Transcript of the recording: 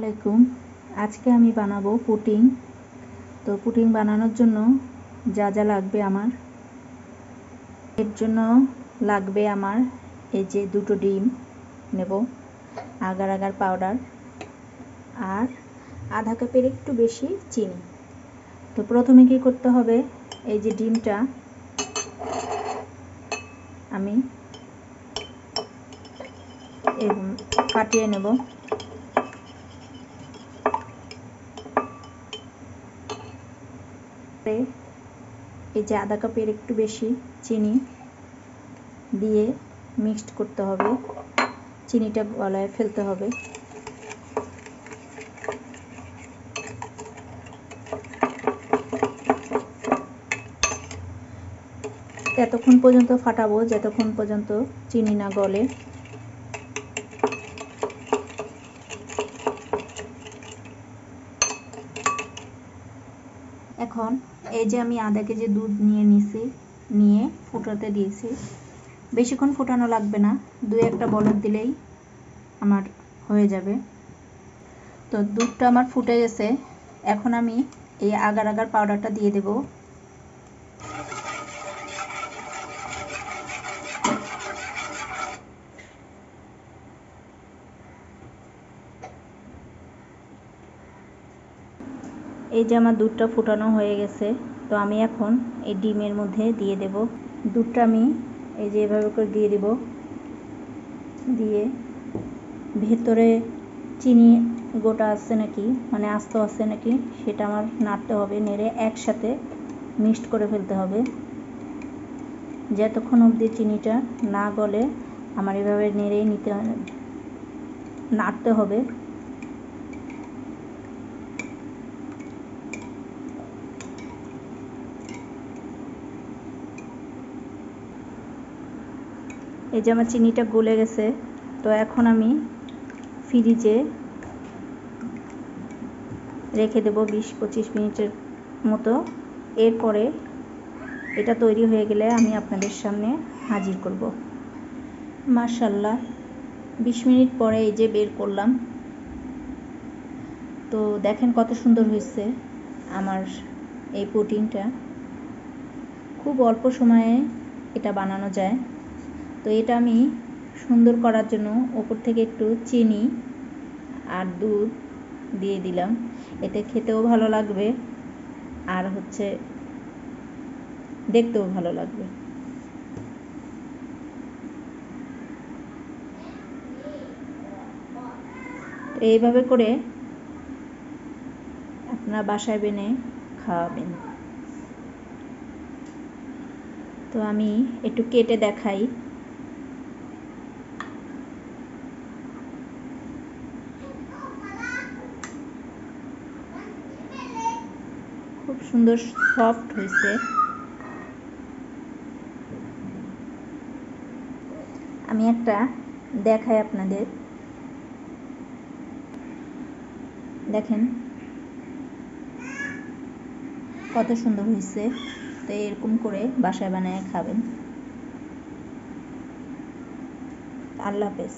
আলাইকুম। আজকে আমি বানাবো পুটিং। তো পুটিং বানানোর জন্য যা যা লাগবে আমার, এর জন্য লাগবে আমার এই যে দুটো ডিম নেব, আগার আগার পাউডার আর আধা কাপের একটু বেশি চিনি। তো প্রথমে কি করতে হবে, এই যে ডিমটা আমি কাটিয়ে নেব। এই যে আধা কাপের একটু বেশি চিনি দিয়ে মিক্সড করতে হবে। চিনিটা গলায় ফেলতে হবে। এতক্ষণ পর্যন্ত ফাটাবো, যতক্ষণ পর্যন্ত চিনি না গলে। এখন এই যে আমি আধা কেজি দুধ নিয়ে নিছি, নিয়ে ফুটাতে দিয়েছি, বেশিক্ষণ ফোটানো লাগবে না দু একটা বলক দিলেই আমার হয়ে যাবে। তো দুধটা আমার ফুটে গেছে, এখন আমি এই আগার আগার পাউডারটা দিয়ে দেব। এই যে আমার দুধটা ফুটানো হয়ে গেছে, তো আমি এখন এই ডিমের মধ্যে দিয়ে দেব। দুধটা আমি এই যে এভাবে করে দিয়ে দিব। দিয়ে ভেতরে চিনি গোটা আছে নাকি মানে আস্ত আছে নাকি, সেটা আমার নাড়তে হবে, নেড়ে একসাথে মিক্সড করে ফেলতে হবে। যতক্ষণ অবধি চিনিটা না গলে, আমার এভাবে নেড়েই নিতে নাড়তে হবে। এই যে আমার চিনিটা গলে গেছে, তো এখন আমি ফ্রিজে রেখে দেব বিশ পঁচিশ মিনিটের মতো। এরপরে এটা তৈরি হয়ে গেলে আমি আপনাদের সামনে হাজির করব। মার্শাল্লাহ বিশ মিনিট পরে এই যে বের করলাম। তো দেখেন কত সুন্দর হয়েছে আমার এই প্রোটিনটা। খুব অল্প সময়ে এটা বানানো যায়। তো এটা আমি সুন্দর করার জন্য ওপর থেকে একটু চিনি আর দুধ দিয়ে দিলাম। এতে খেতেও ভালো লাগবে আর হচ্ছে দেখতেও ভালো লাগবে। এইভাবে করে আপনারা বাসায় বেনে খাওয়াবেন। তো আমি একটু কেটে দেখাই। খুব সুন্দর সফট হয়েছে। আমি একটা দেখাই আপনাদের। দেখেন। কত সুন্দর হয়েছে। তো এরকম করে বাসায় বানায় খাবেন। আল্লাহ হাফেজ।